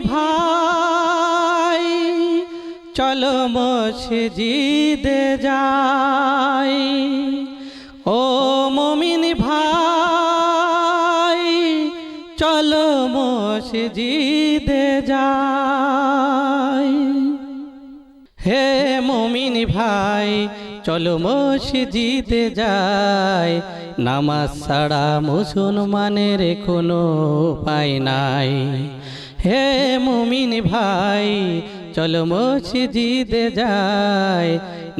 ভাই, চলো মসজিদে যাই। ও মমিন ভাই, চলো মসজিদে যাই। হে মমিন ভাই, চলো মসজিদে যাই। নামাজ ছাড়া মুসলমানের কোনো উপায় নাই। হে মমিন ভাই, চলো মসজিদে যাই।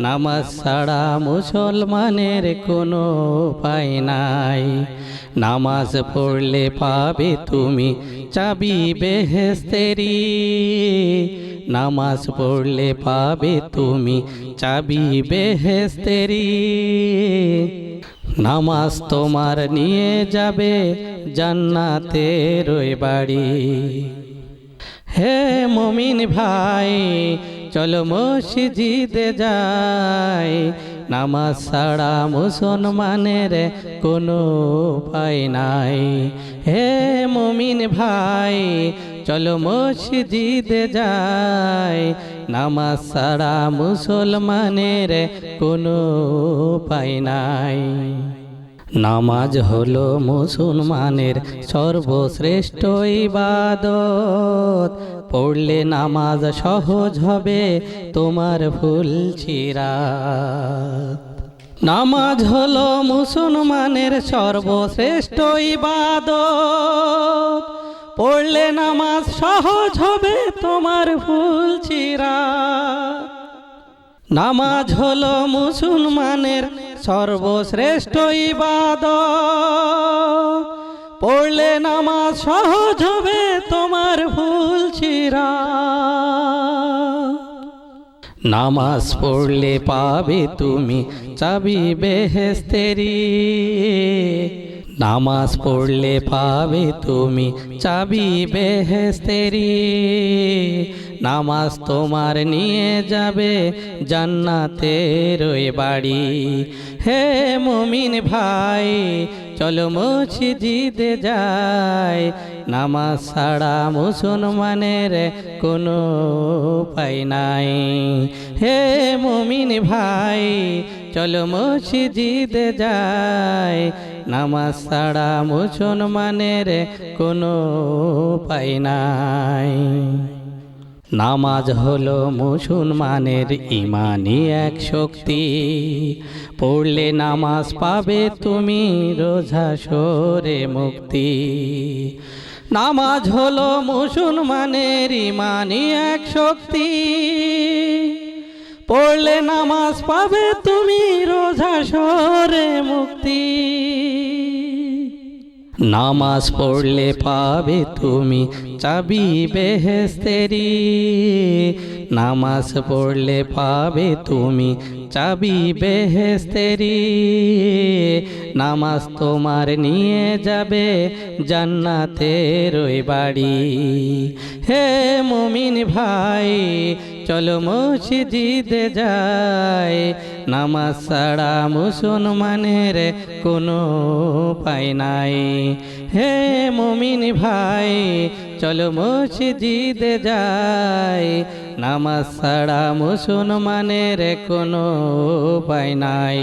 নামাজ ছাড়া মুসলমানের কোনো উপায় নাই। নামাজ পড়লে পাবে তুমি চাবি বেহেস্তেরি নামাজ পড়লে পাবে তুমি চাবি বেহেস্তেরি নামাজ তোমার নিয়ে যাবে জান্নাতের বাড়ি। হে মমিন ভাই, চলো মসজিদে যাই। নামাজ ছাড়া মুসলমানের কোনো উপায় নাই। হে মমিন ভাই, চলো মসজিদে যাই। নামাজ ছাড়া মুসলমানের কোনো উপায় নাই। নামাজ হলো মুসলমানের সর্বশ্রেষ্ঠ ইবাদত। পড়লে নামাজ সহজ হবে তোমার ফুল চিরা। নামাজ হলো মুসলমানের সর্বশ্রেষ্ঠ ইবাদত। পড়লে নামাজ সহজ হবে তোমার ফুল চিরা। নামাজ হলো মুসলমানের সর্বশ্রেষ্ঠ ইবাদ পড়লে নামাজ সহজ হবে তোমার ভুল চিরা নামাজ পড়লে পাবে তুমি চাবি বেহেস্তেরি নামাজ পড়লে পাবে তুমি চাবি বেহেস্তেরি। নামাজ তোমার নিয়ে যাবে জান্নাতের ওই বাড়ি। হে মমিন ভাই, চলো মসজিদে যাই। নামাজ ছাড়া মুসলমানের কোনো উপায় নাই। হে মুমিন ভাই, চলো মসজিদে যাই। নামাজ ছাড়া মুসলমানের কোনো উপায় নাই। নামাজ হলো মুসলমানের ইমানি এক শক্তি। পড়লে নামাজ পাবে তুমি রোজা সরে মুক্তি। নামাজ হলো মুসলমানের ইমানি এক শক্তি। পড়লে নামাজ পাবে তুমি রোজা সরে মুক্তি। নামাজ পড়লে পাবে তুমি চাবি বেহেস্তেরি। নামাজ পড়লে পাবে তুমি চাবি বেহেস্তেরি। নামাজ তোমার নিয়ে যাবে জান্নাতের ওই বাড়ি। হে মুমিন ভাই চলো মসজিদে যাই। নামাজ ছাড়া মুসলমানের কোনো উপায় নাই। হে মমিন ভাই, চলো মসজিদে যাই। নামাজ ছাড়া মুসলমানের কোনো উপায় নাই।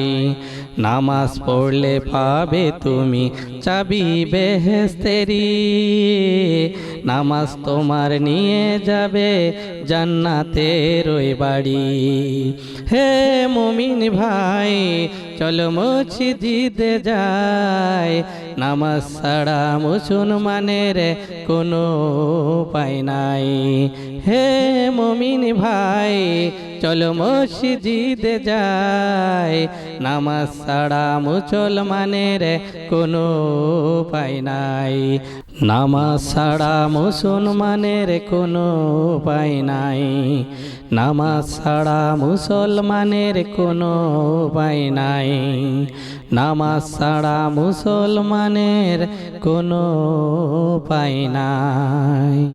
নামাজ পড়লে পাবে তুমি চাবি বেহেস্তেরি নামাজ তোমার নিয়ে যাবে জান্নাতের ওই বাড়ি। হে মুমিন ভাই, চলো মসজিদে যাই। নামাজ ছাড়া মুসলমানের কোনো উপায় নাই। হে মমিন ভাই, চলো মসজিদে যাই। নামাজ ছাড়া মুসলমানের কোনো উপায় নাই। নামাজ ছাড়া মুসলমানের কোনো উপায় নাই। নামাজ ছাড়া মুসলমানের কোনো উপায় নাই। নামাজ ছাড়া মুসলমানের কোনো উপায় নাই।